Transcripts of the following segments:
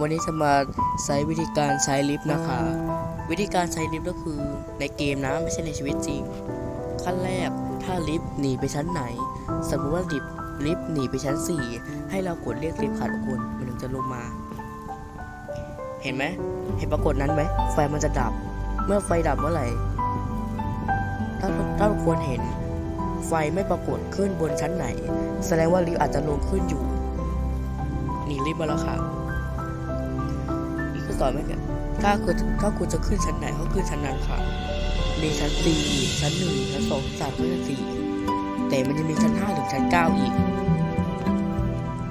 วันนี้จะมาใช้วิธีการใช้ลิฟต์นะคะ วิธีการใช้ลิฟต์ก็คือในเกมนะไม่ใช่ในชีวิตจริง ขั้นแรกถ้าลิฟต์หนีไปชั้นไหน สมมติว่าลิฟต์ลิฟต์หนีไปชั้น 4 ให้เรากดเรียกลิฟต์ค่ะทุกคนมันถึงจะลงมา เห็นไหมเห็นปรากฏนั้นไหมไฟมันจะดับ เมื่อไฟดับเมื่อไหร่ถ้าถ้าทุกคนเห็นไฟไม่ปรากฏขึ้นบนชั้นไหน แสดงว่าลิฟต์อาจจะลงขึ้นอยู่ นี่ลิฟต์มาแล้วค่ะนี่คือ สอนไหมเนี่ยถ้าคุณถ้าคุณจะขึ้นชั้นไหนก็ขึ้นชั้นนั้นค่ะ มีชั้นสี่ชั้นหนึ่งชั้นสองชั้นสามชั้นสี่แต่มันจะมีชั้นห้าถึงชั้นเก้าอีก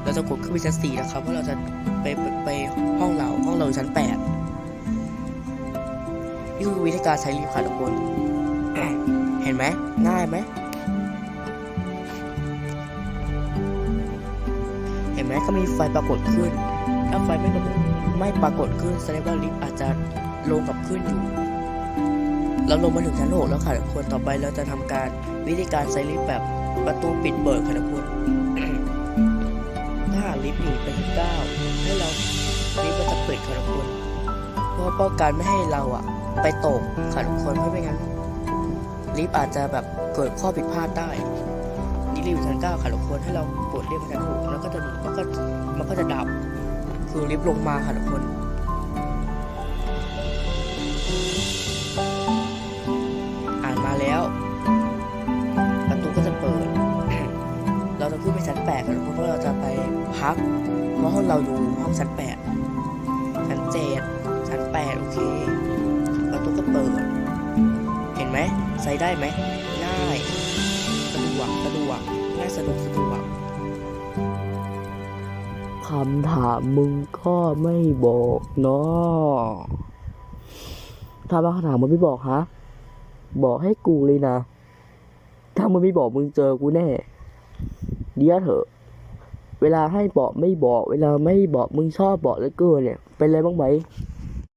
เราจะกดขึ้นไปชั้นสี่นะครับเพราะเราจะไปไปไปห้องเราห้องเราชั้นแปดนี่คือวิธีการใช้ลิฟต์ค่ะทุกคนเห็นไหมง่ายไหมเห็นไหมก็มีไฟปรากฏขึ้น ถ้าไฟไม่ปรากฏ ไม่ปรากฏขึ้นแสดงว่าลิฟต์อาจจะลงกับขึ้นอยู่เราลงมาถึงชั้นหกแล้วค่ะทุกคนต่อไปเราจะทำการวิธีการใช้ลิฟต์แบบประตูปิดเปิดค่ะทุกคนถ้าลิฟต์หนีไปที่เก้าให้เราลิฟต์มันจะเปิดค่ะทุกคนเพื่อป้องกันไม่ให้เราอะไปตกค่ะทุกคนเพราะไม่งั้นลิฟต์อาจจะแบบเกิดข้อผิดพลาดได้นี่ลิฟต์อยู่ชั้นเก้าค่ะทุกคนให้เรากดเรียกชั้นหกแล้วก็จะมันก็มันก็จะดับ คือลิฟต์ลงมาค่ะทุกคนอ่านมาแล้วประตูก็จะเปิด เราจะขึ้นไปชั้นแปดค่ะทุกคนเพราะเราจะไปพักเพราะห้องเราอยู่ห้องชั้นแปดชั้นเจ็ดชั้นแปดโอเคประตูก็เปิด เห็นไหมใช้ได้ไหมง่ายสะดวกสะดวกง่ายสะดวกสะดวกำถามมึงก็ไม่บอกเนาะถ้าว่าคำถามมึงไม่บอกฮะ บอกให้กูเลยนะ ถ้ามึงไม่บอกมึงเจอกูแน่ เดี๋ยวเถอะ เวลาให้บอกไม่บอก เวลาไม่บอกมึงชอบบอกแล้วเกินเนี่ย เป็นอะไรบ้างไหม